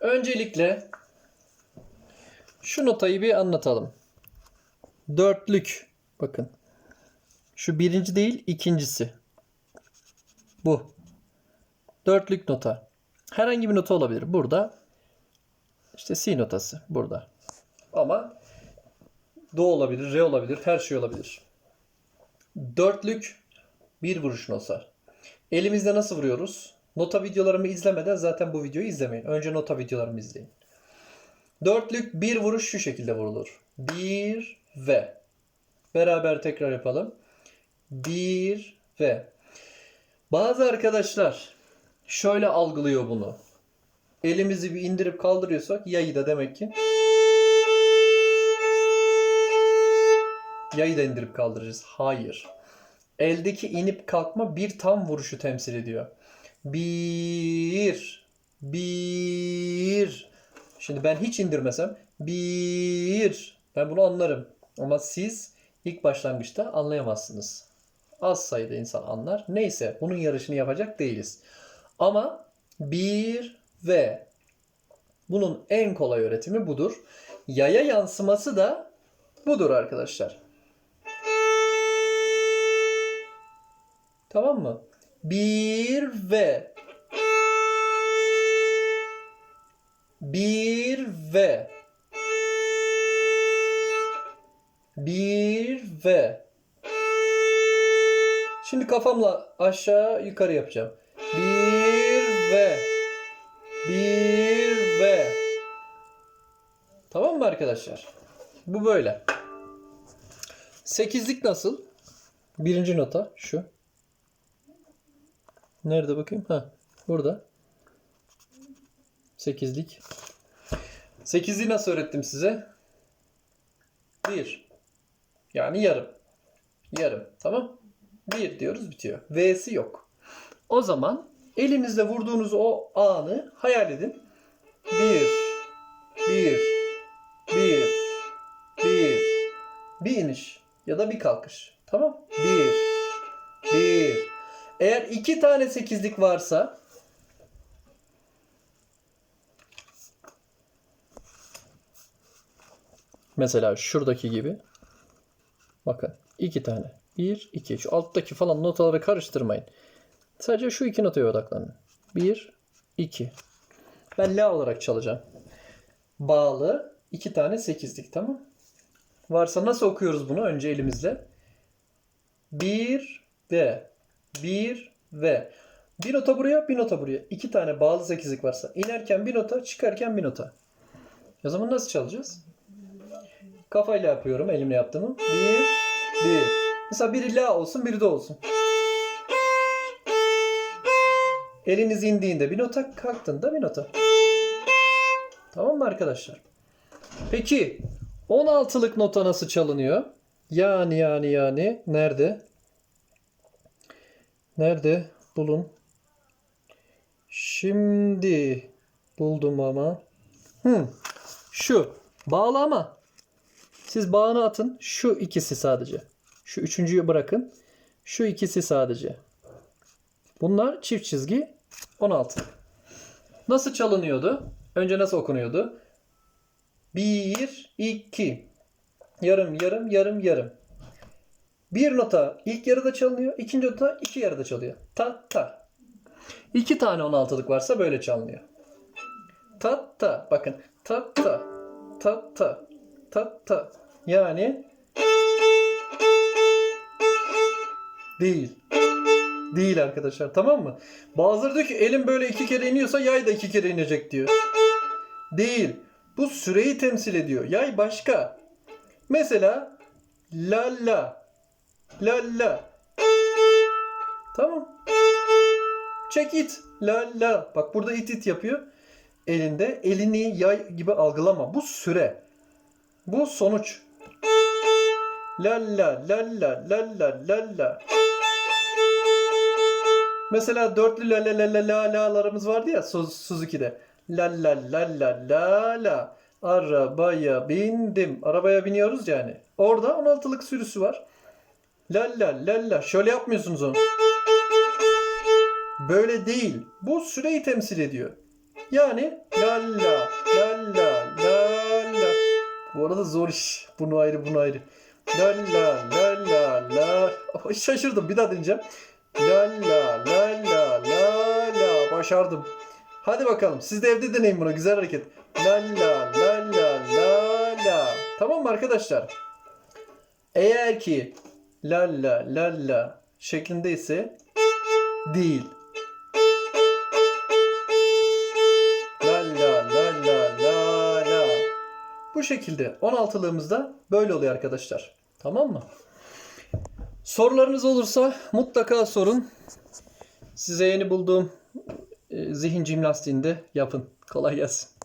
Öncelikle şu notayı bir anlatalım. Dörtlük. Bakın. Şu birinci değil ikincisi. Bu. Dörtlük nota. Herhangi bir nota olabilir. Burada işte si notası. Burada. Ama do olabilir, re olabilir, her şey olabilir. Dörtlük bir vuruş nota. Elimizde nasıl vuruyoruz? Nota videolarımı izlemeden zaten bu videoyu izlemeyin. Önce nota videolarımı izleyin. Dörtlük bir vuruş şu şekilde vurulur. Bir ve. Beraber tekrar yapalım. Bir ve. Bazı arkadaşlar şöyle algılıyor bunu. Elimizi bir indirip kaldırıyorsak yayı da demek ki yayı da indirip kaldıracağız. Hayır. Eldeki inip kalkma bir tam vuruşu temsil ediyor. Bir, bir. Şimdi ben hiç indirmesem bir. Ben bunu anlarım. Ama siz ilk başlangıçta anlayamazsınız. Az sayıda insan anlar. Neyse bunun yarışını yapacak değiliz. Ama bir ve bunun en kolay öğretimi budur. Yaya yansıması da budur arkadaşlar. Tamam mı? Bir ve bir ve bir ve Şimdi kafamla aşağı yukarı yapacağım. Bir ve bir ve Tamam mı arkadaşlar? Bu böyle. Sekizlik nasıl? Birinci nota şu. Nerede bakayım? Ha, burada. Sekizlik. Sekizliği nasıl öğrettim size? Bir. Yani yarım. Yarım. Tamam. Bir diyoruz bitiyor. V'si yok. O zaman elinizle vurduğunuz o anı hayal edin. Bir. Bir. Bir. Bir. Bir iniş. Ya da bir kalkış. Tamam. Bir. Bir. Eğer iki tane sekizlik varsa mesela şuradaki gibi bakın iki tane. bir iki Şu alttaki falan notaları karıştırmayın. Sadece şu iki notaya odaklanın. bir iki Ben la olarak çalacağım. Bağlı iki tane sekizlik tamam. Varsa nasıl okuyoruz bunu önce elimizle? bir D 1 ve bir nota buraya, bir nota buraya. İki tane bağlı sekizlik varsa. inerken bir nota, çıkarken bir nota. O zaman nasıl çalacağız? Kafayla yapıyorum, elimle yaptığımı. Bir, bir. Mesela biri la olsun, biri de olsun. Eliniz indiğinde bir nota, kalktığında bir nota. Tamam mı arkadaşlar? Peki 16'lık nota nasıl çalınıyor? Yani yani yani nerede? Nerede? Bulun. Şimdi buldum ama. Hı. Şu. Bağlama. Siz bağını atın. Şu ikisi sadece. Şu üçüncüyü bırakın. Şu ikisi sadece. Bunlar çift çizgi 16. Nasıl çalınıyordu? Önce nasıl okunuyordu? 1, 2. Yarım, yarım, yarım, yarım. Bir nota ilk yarıda çalınıyor. ikinci nota iki yarıda çalıyor. Ta ta. İki tane 16'lık varsa böyle çalınıyor. Ta ta. Bakın. Ta ta. Ta ta. Ta ta. Yani değil. Değil arkadaşlar. Tamam mı? Bazıları diyor ki elim böyle iki kere iniyorsa yay da iki kere inecek diyor. Değil. Bu süreyi temsil ediyor. Yay başka. Mesela la la La la. Tamam. Çek it. La la. Bak burada it it yapıyor. Elinde. Elini yay gibi algılama. Bu süre. Bu sonuç. La la la la la la la la. Mesela dörtlü la la la la la la'larımız vardı ya Su- Suzuki'de. La la la la la la. Arabaya bindim. Arabaya biniyoruz yani. Orada 16'lık sürüsü var. La la la la. Şöyle yapmıyorsunuz onu. Böyle değil. Bu süreyi temsil ediyor. Yani la la la la la la. Bu arada zor iş. Bunu ayrı bunu ayrı. La la la la la. Şaşırdım bir daha deneyeceğim. La la la la la la. Başardım. Hadi bakalım siz de evde deneyin bunu. Güzel hareket. La la la la la la. Tamam mı arkadaşlar? Eğer ki la la la la şeklindeyse değil. La la la la la la. Bu şekilde 16'lığımızda böyle oluyor arkadaşlar. Tamam mı? Sorularınız olursa mutlaka sorun. Size yeni bulduğum e, zihin jimnastiğinde yapın. Kolay gelsin.